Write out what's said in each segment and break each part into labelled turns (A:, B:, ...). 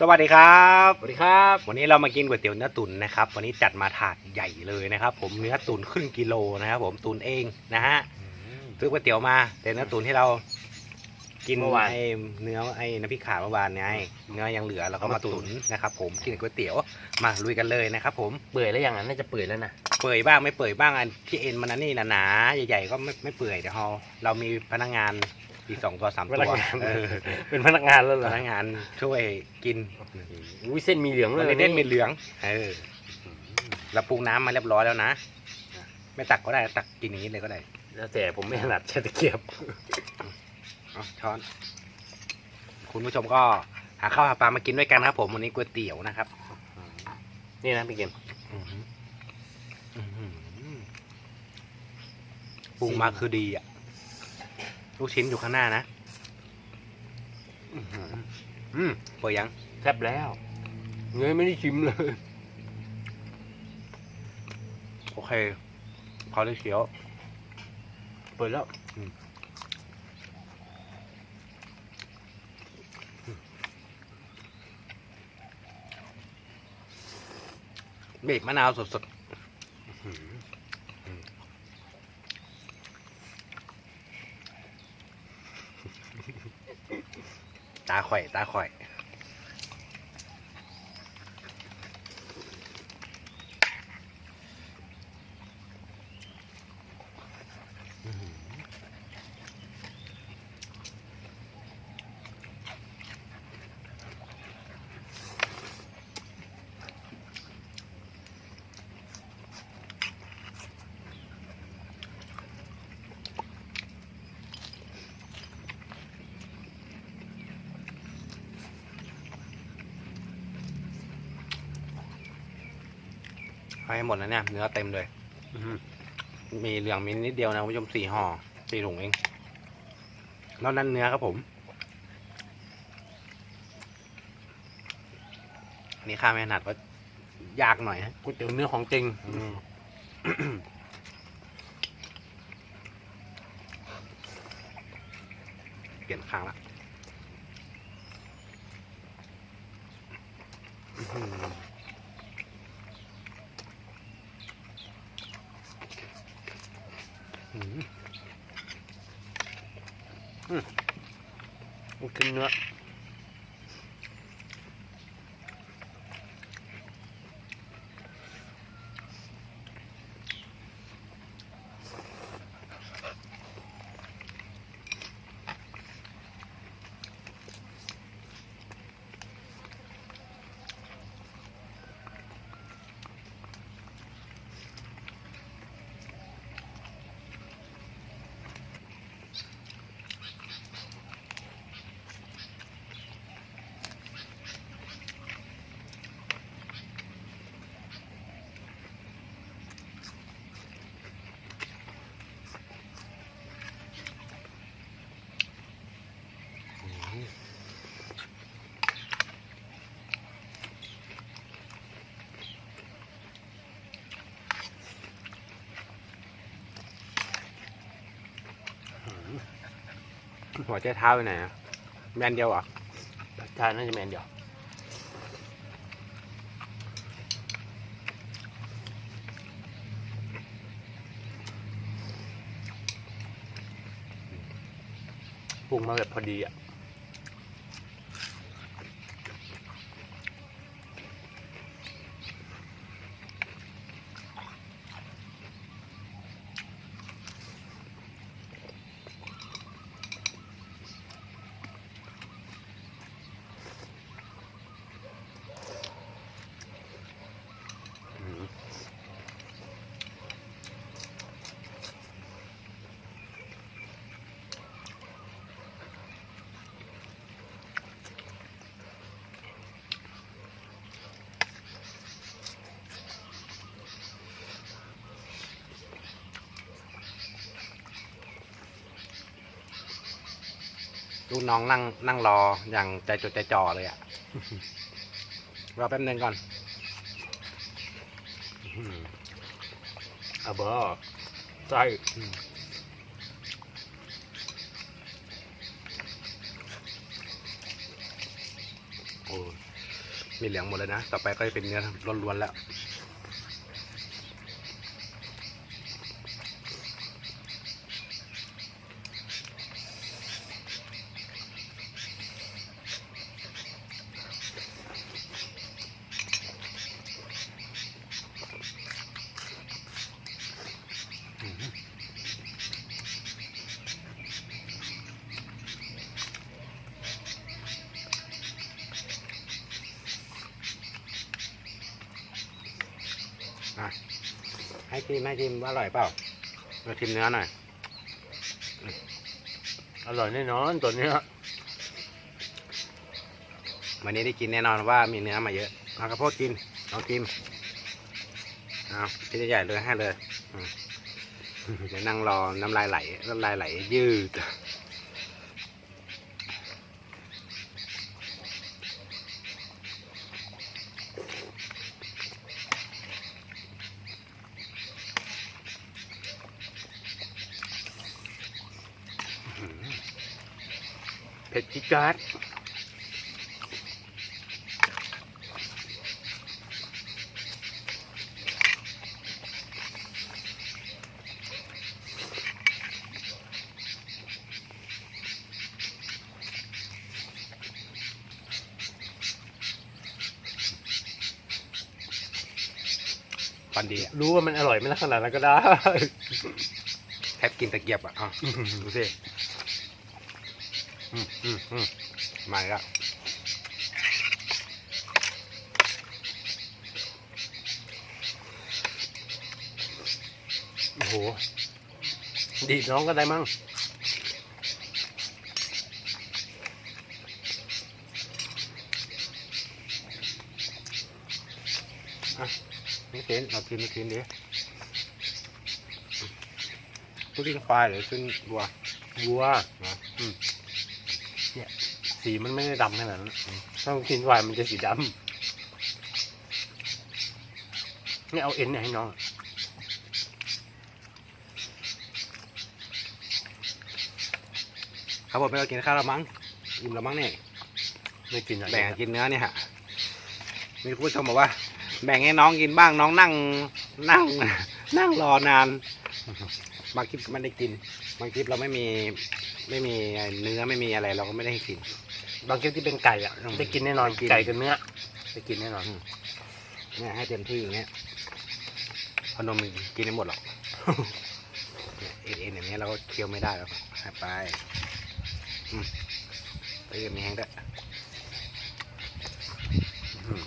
A: สวัสดีครับ
B: สวัสดีครับ
A: วันนี้เรามากินก๋วยเตี๋ยวเนื้อตุ๋นนะครับ วันนี้จัดมาถาดใหญ่เลยนะครับ ผมเนื้อตุ๋นครึ่งกิโลนะครับ ผมตุ๋นเองนะฮะซื้อก๋วยเตี๋ยวมาแต่เนื้อตุ๋นที่เรากิน
B: เมื่อวาน
A: ไอ้เนื้อไอ้น้ำพริกขาเมื่อวานไงเนื้อยังเหลือเราก็มาตุ๋นนะครับ ผมกินก๋วยเตี๋ยวมาลุยกันเลยนะครับ ผม
B: เปื่อยแล้วยังอะน่าจะเปื่อยแล้วนะ
A: เปื่อยบ้างไม่เปื่อยบ้างอันที่เอ็นมันอันนี่หนาๆใหญ่ๆก็ไม่ไม่เปื่อยเดี๋ยวเราเรามีพนักงาน อีกสองตัวสาม
B: พ
A: ตั
B: นัก
A: ว
B: งาน
A: เออ
B: เป็นพนักงานแล้วเหร
A: พ
B: อ
A: นักงานช่วยกิน
B: อุ้ยเส้นมีเหลืองเล
A: มัน
B: ย
A: เล่นเป็นเหลืองเออเราปรุงน้ำมาเรียบร้อยแล้วนะไม่ตักก็ได้ตักกินอย่างนี้เลยก็ได้
B: แล้วแต่ผมไม่ถนัดใช้ตะเกียบ
A: เอาช้อน คุณผู้ชมก็หาข้าวหาปลามากินด้วยกันครับ ผมวันนี้ก๋วยเตี๋ยวนะครับ
B: นี่นะพี่เกม
A: อื้อหืออื้อหือปรุงมาคือดีอะ ลูกชิ้นอยู่ข้างหน้านะ
B: อื้อหือ
A: อืมเปิดยัง
B: แทบแล้ว เงยไม่ได้ชิมเลย
A: โอเคเขาได้เคี้ยว
B: เปิดแล้ว
A: บีบมะนาวสดๆ ตาข่อ ให้หมดนะเนี่ยเนื้อเต็มเลย
B: อื้อหือ
A: มีเหลืองมีนิดเดียวนะคุณผู้ชมสี่ห่อสี่ถุงเองนอกนั้นเนื้อครับผมอันนี้ข้าไม่ถนัดว่ายากหน่อยฮะ
B: ก๋วยเตี๋ยวเนื้อของจริง
A: อืมเปลี่ยนข้างละอื้อหือ อื้อหือ
B: มันคือเนื้อ
A: หัวใจเท้าไปไหนอะแมนเดียวอะ
B: ทานน่าจะแมนเดียวปรุงมาแบบพอดีอะ
A: ลูกน้องนั่งนั่งรออย่างใจจดใจจ่อเลยอะรอแป๊บนึงก่อน
B: อื้อหืออะเบอร์ใส่
A: อืม
B: โอ้
A: มีเหลืองหมดเลยนะ ต่อไปก็จะเป็นเนื้อล้วนๆแล้ว ให้ชิมให้ชิมว่าอร่อยเปล่าเราชิมเนื้อหน่อย
B: อร่อยแน่นอนตัวเนี้ย
A: วันนี้ได้กินแน่นอนว่ามีเนื้อมาเยอะเอากระโพดกินลองกินเอาชิ้นใหญ่ๆเลยให้เลยอืมเดี๋ยวนั่งรอน้ำลายไหลน้ำลายไหลยืด
B: เผ็ดจิ๊ดจ๊าด
A: ฟันดีอะ
B: รู้ว่ามันอร่อยไม่ลักษณะนั้นก็ได้
A: แทบกินตะเกียบอะอะดูสิ อืมอืมอืมมาแล้ว
B: โอ้โห ดีดน้องก็ได้มั้ง
A: นี่เต้นเรากินไม่กินเดิทุกที่ควายหรือขึ้นวัว
B: วัว
A: นะ
B: สีมันไม่ได้ดำขนาดนั้นถ้ากินวายมันจะสีดำนี่เอาเอ็นเนี่ยให้น้อง
A: ครับผมไม่ต้องกินข้าวแล้วมั้งอิ่มแล้วมั้งเนี่ย
B: ไม่กินอะไร
A: แบ่งกันกินเนื้อเนี่ยฮะมีผู้ชมบอกว่า แบ่งให้น้องกินบ้างน้องนั่งนั่ง นั่งรอนานบางคลิปก็ไม่ได้กิน บางคลิปเราไม่มีไม่มีเนื้อไม่มีอะไรเราก็ไม่ได้ให้กิน
B: บางคลิปที่เป็นไก่อะ
A: อืม
B: ได้กินแน่นอน
A: กิน
B: ไก่กับเนื้อได้กินแน่นอน
A: เนี่ยให้เต็มที่อย่างเงี้ยพอนมกินไม่หมดหรอก เนี่ยเอ็นเอ็นอย่างเงี้ยเราก็เคี้ยวไม่ได้แล้วให้ไปอืมไปกับมีแห้งด้วยอืม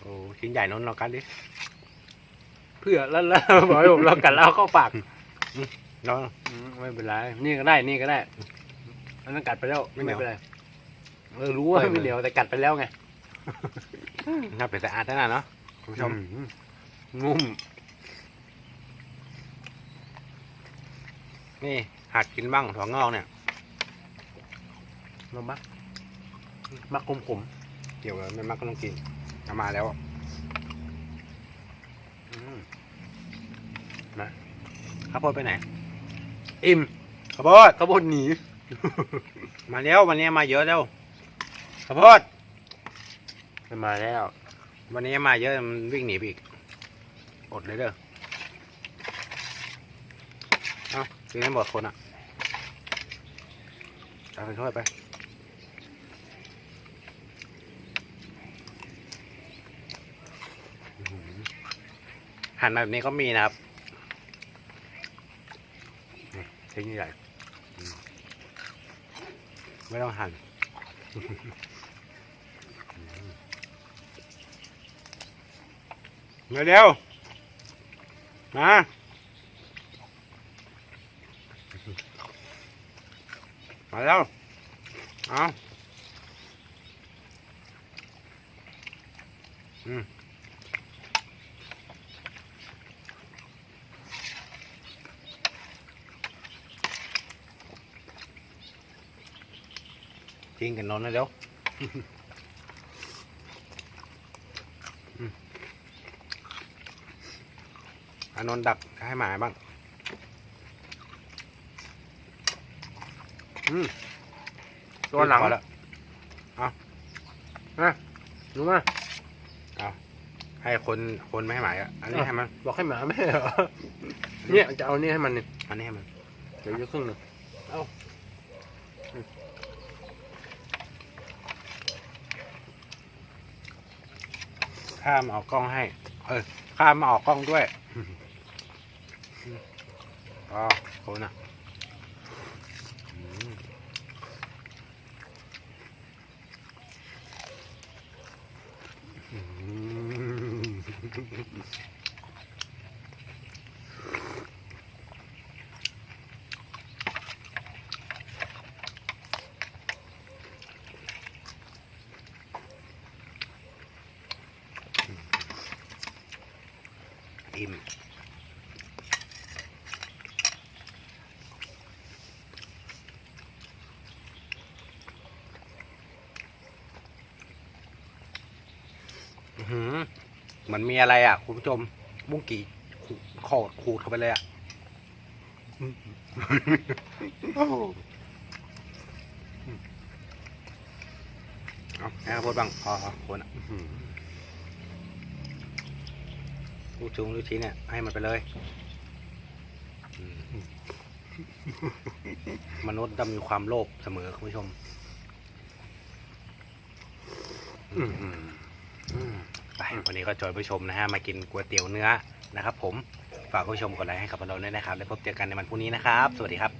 A: โอ้ชิ้นใหญ่นนท์ลองกันดิ
B: เพื่อแล้วแล้วบอกให้ผมลองกัดแล้วเข้าปาก
A: ลอง
B: อืมไม่เป็นไรนี่ก็ได้นี่ก็ได้อันนั้นกัดไปแล้ว
A: ไม่เหนียว
B: เป็นไรเออรู้ว่า
A: เปิดเลย
B: ไม่เหนียวแต่กัดไปแล้วไง
A: น่าเป็นสะอาดท่านั้นเนาะคุณผู้ชม
B: อืนุ่ม
A: นี่หัดกินบ้างถั่วงอกเนี่ย
B: เรามักมักขมขม
A: เกี่ยวกับไม่มักก็ต้องกินเอามาแล้ว
B: ๆอืม
A: ข้าวโพดไปไหน
B: อิ่ม
A: ข้าวโพด
B: ข้าวโพดหนี
A: มาแล้ววันนี้มาเยอะแล้วข้าวโพด
B: มาแล้ว
A: วันนี้มาเยอะมันวิ่งหนีไปอีก อดเลยเด้อเอากินให้หมดคนอะเอาไปช่วยไปอื้อหือหั่นมาแบบนี้ก็มีนะครับ
B: เส้นใหญ่
A: ไม่ต้องหั่นมาเร็วมามาแล้วเอาอืม ทิ้งกันนอนนะเดี๋ยวอืมอานนท์ดักให้หมาบ้าง
B: อืมตัวหลัง
A: อแล้ว
B: รู้ไหม
A: ให้คนคนไม่ให้หมาอะ อันนี้ให้มัน
B: บอกให้หมาไม่เหรอ เนี่ยจะเอาเนี่ยให้มันนี่
A: อันนี้ให้มัน
B: เดี๋ยวจะครึ่งหนึ่ง
A: ข้ามาออกกล้องให้ เออข้ามาออกกล้องด้วยอ๋อคนอะอืมอื้อหือ เหมือนมีอะไรอะ คุณผู้ชม บุ้งกี่ขอดขูดเข้าไปเลยอะเอาให้ข้าวโพดบ้างพอพอคนอะลูกชุงลูกชิ้นเนี่ย ให้มันไปเลย มนุษย์ต้องมีความโลภเสมอคุณผู้ชม
B: อืม
A: อืม ไปวันนี้ก็จอยผู้ชมนะฮะมากินก๋วยเตี๋ยวเนื้อนะครับผมฝากผู้ชมกดไลค์ให้กับเราด้วยนะครับ แล้วพบเจอกันในวันพรุ่งนี้นะครับ สวัสดีครับ